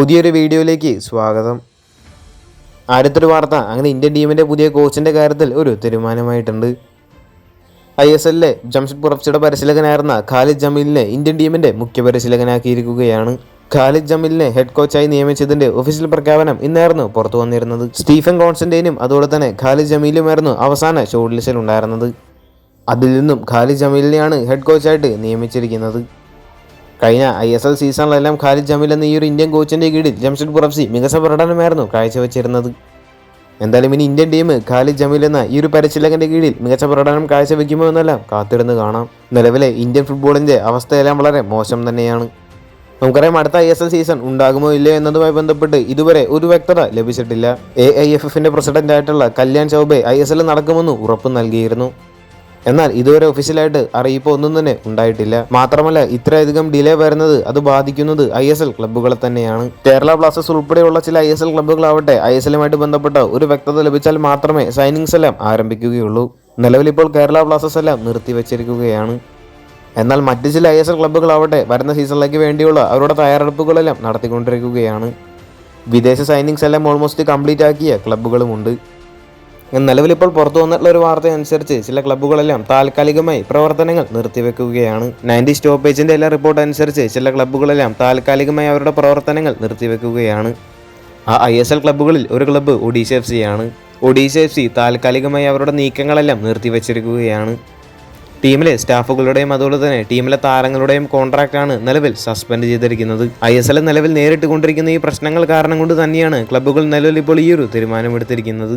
പുതിയൊരു വീഡിയോയിലേക്ക് സ്വാഗതം. ആദ്യത്തൊരു വാർത്ത അങ്ങനെ ഇന്ത്യൻ ടീമിന്റെ പുതിയ കോച്ചിന്റെ കാര്യത്തിൽ ഒരു തീരുമാനമായിട്ടുണ്ട്. ഐ എസ് എല്ലിലെ ജംഷഡ്പൂർ എഫ് സിയുടെ പരിശീലകനായിരുന്ന ഖാലിദ് ജമീലിനെ ഇന്ത്യൻ ടീമിന്റെ മുഖ്യ പരിശീലകനാക്കിയിരിക്കുകയാണ്. ഖാലിദ് ജമീലിനെ ഹെഡ് കോച്ചായി നിയമിച്ചതിന്റെ ഒഫീഷ്യൽ പ്രഖ്യാപനം ഇന്നായിരുന്നു പുറത്തു വന്നിരുന്നത്. സ്റ്റീഫൻ കോൺസ്റ്റന്റൈനും അതുപോലെ തന്നെ ഖാലിദ് ജമീലുമായിരുന്നു അവസാന ഷോർട്ട് ലിസ്റ്റിൽ ഉണ്ടായിരുന്നത്. അതിൽ നിന്നും ഖാലിദ് ജമീലിനെയാണ് ഹെഡ് കോച്ചായിട്ട് നിയമിച്ചിരിക്കുന്നത്. കഴിഞ്ഞ ഐ എസ് എൽ സീസണിലെല്ലാം ഖാലിദ് ജമീൽ എന്ന ഈ ഒരു ഇന്ത്യൻ കോച്ചിന്റെ കീഴിൽ ജംഷഡ്പൂർ എഫ് സി മികച്ച പ്രകടനമായിരുന്നു കാഴ്ചവെച്ചിരുന്നത്. എന്തായാലും ഇനി ഇന്ത്യൻ ടീം ഖാലിദ് ജമീൽ എന്ന ഈ ഒരു പരിശീലകന്റെ കീഴിൽ മികച്ച പ്രകടനം കാഴ്ചവെക്കുമോ എന്നെല്ലാം കാത്തിരുന്ന് കാണാം. നിലവിലെ ഇന്ത്യൻ ഫുട്ബോളിന്റെ അവസ്ഥയെല്ലാം വളരെ മോശം തന്നെയാണ്. നമുക്കറിയാം അടുത്ത ഐ എസ് എൽ സീസൺ ഉണ്ടാകുമോ ഇല്ലയോ എന്നതുമായി ബന്ധപ്പെട്ട് ഇതുവരെ ഒരു വ്യക്തത ലഭിച്ചിട്ടില്ല. എ ഐ എഫ് എഫിന്റെ പ്രസിഡന്റായിട്ടുള്ള Kalyan Chaubey I S L നടക്കുമെന്ന് ഉറപ്പ് നൽകിയിരുന്നു. എന്നാൽ ഇതുവരെ ഒഫീഷ്യലായിട്ട് അറിയിപ്പ് ഒന്നും തന്നെ ഉണ്ടായിട്ടില്ല. മാത്രമല്ല ഇത്രയധികം ഡിലേ വരുന്നത് അത് ബാധിക്കുന്നത് ഐ എസ് എൽ ക്ലബ്ബുകളെ തന്നെയാണ്. കേരള ബ്ലാസ്റ്റേഴ്സ് ഉൾപ്പെടെയുള്ള ചില ഐ എസ് എൽ ക്ലബ്ബുകളാവട്ടെ ഐ എസ് എല്ലുമായിട്ട് ബന്ധപ്പെട്ട ഒരു വ്യക്തത ലഭിച്ചാൽ മാത്രമേ സൈനിങ്സ് എല്ലാം ആരംഭിക്കുകയുള്ളൂ. നിലവിൽ ഇപ്പോൾ കേരള ബ്ലാസ്റ്റേഴ്സ് എല്ലാം നിർത്തിവെച്ചിരിക്കുകയാണ്. എന്നാൽ മറ്റ് ചില ഐ എസ് എൽ ക്ലബ്ബുകളാവട്ടെ വരുന്ന സീസണിലേക്ക് വേണ്ടിയുള്ള അവരുടെ തയ്യാറെടുപ്പുകളെല്ലാം നടത്തിക്കൊണ്ടിരിക്കുകയാണ്. വിദേശ സൈനിങ്സ് എല്ലാം ഓൾമോസ്റ്റ് കംപ്ലീറ്റ് ആക്കിയ ക്ലബ്ബുകളുമുണ്ട് നിലവിൽ ഇപ്പോൾ പുറത്തു വന്നിട്ടുള്ള ഒരു വാർത്ത അനുസരിച്ച് ചില ക്ലബ്ബുകളെല്ലാം താൽക്കാലികമായി പ്രവർത്തനങ്ങൾ നിർത്തിവെക്കുകയാണ്. നയന്റി സ്റ്റോപ്പേജിന്റെ എല്ലാ റിപ്പോർട്ട് അനുസരിച്ച് ചില ക്ലബ്ബുകളെല്ലാം താൽക്കാലികമായി അവരുടെ പ്രവർത്തനങ്ങൾ നിർത്തിവെക്കുകയാണ്. ആ ഐ എസ് എൽ ക്ലബ്ബുകളിൽ ഒരു ക്ലബ്ബ് ഒഡീഷ എഫ് ആണ്. ഒഡീഷ എഫ് സി താൽക്കാലികമായി അവരുടെ നീക്കങ്ങളെല്ലാം നിർത്തിവെച്ചിരിക്കുകയാണ്. ടീമിലെ സ്റ്റാഫുകളുടെയും അതുപോലെ തന്നെ ടീമിലെ താരങ്ങളുടെയും കോൺട്രാക്റ്റാണ് നിലവിൽ സസ്പെൻഡ് ചെയ്തിരിക്കുന്നത്. ഐ എസ് എൽ നിലവിൽ നേരിട്ട് കൊണ്ടിരിക്കുന്ന ഈ പ്രശ്നങ്ങൾ കാരണം കൊണ്ട് തന്നെയാണ് ക്ലബ്ബുകൾ നിലവിൽ ഇപ്പോൾ ഈ ഒരു തീരുമാനമെടുത്തിരിക്കുന്നത്.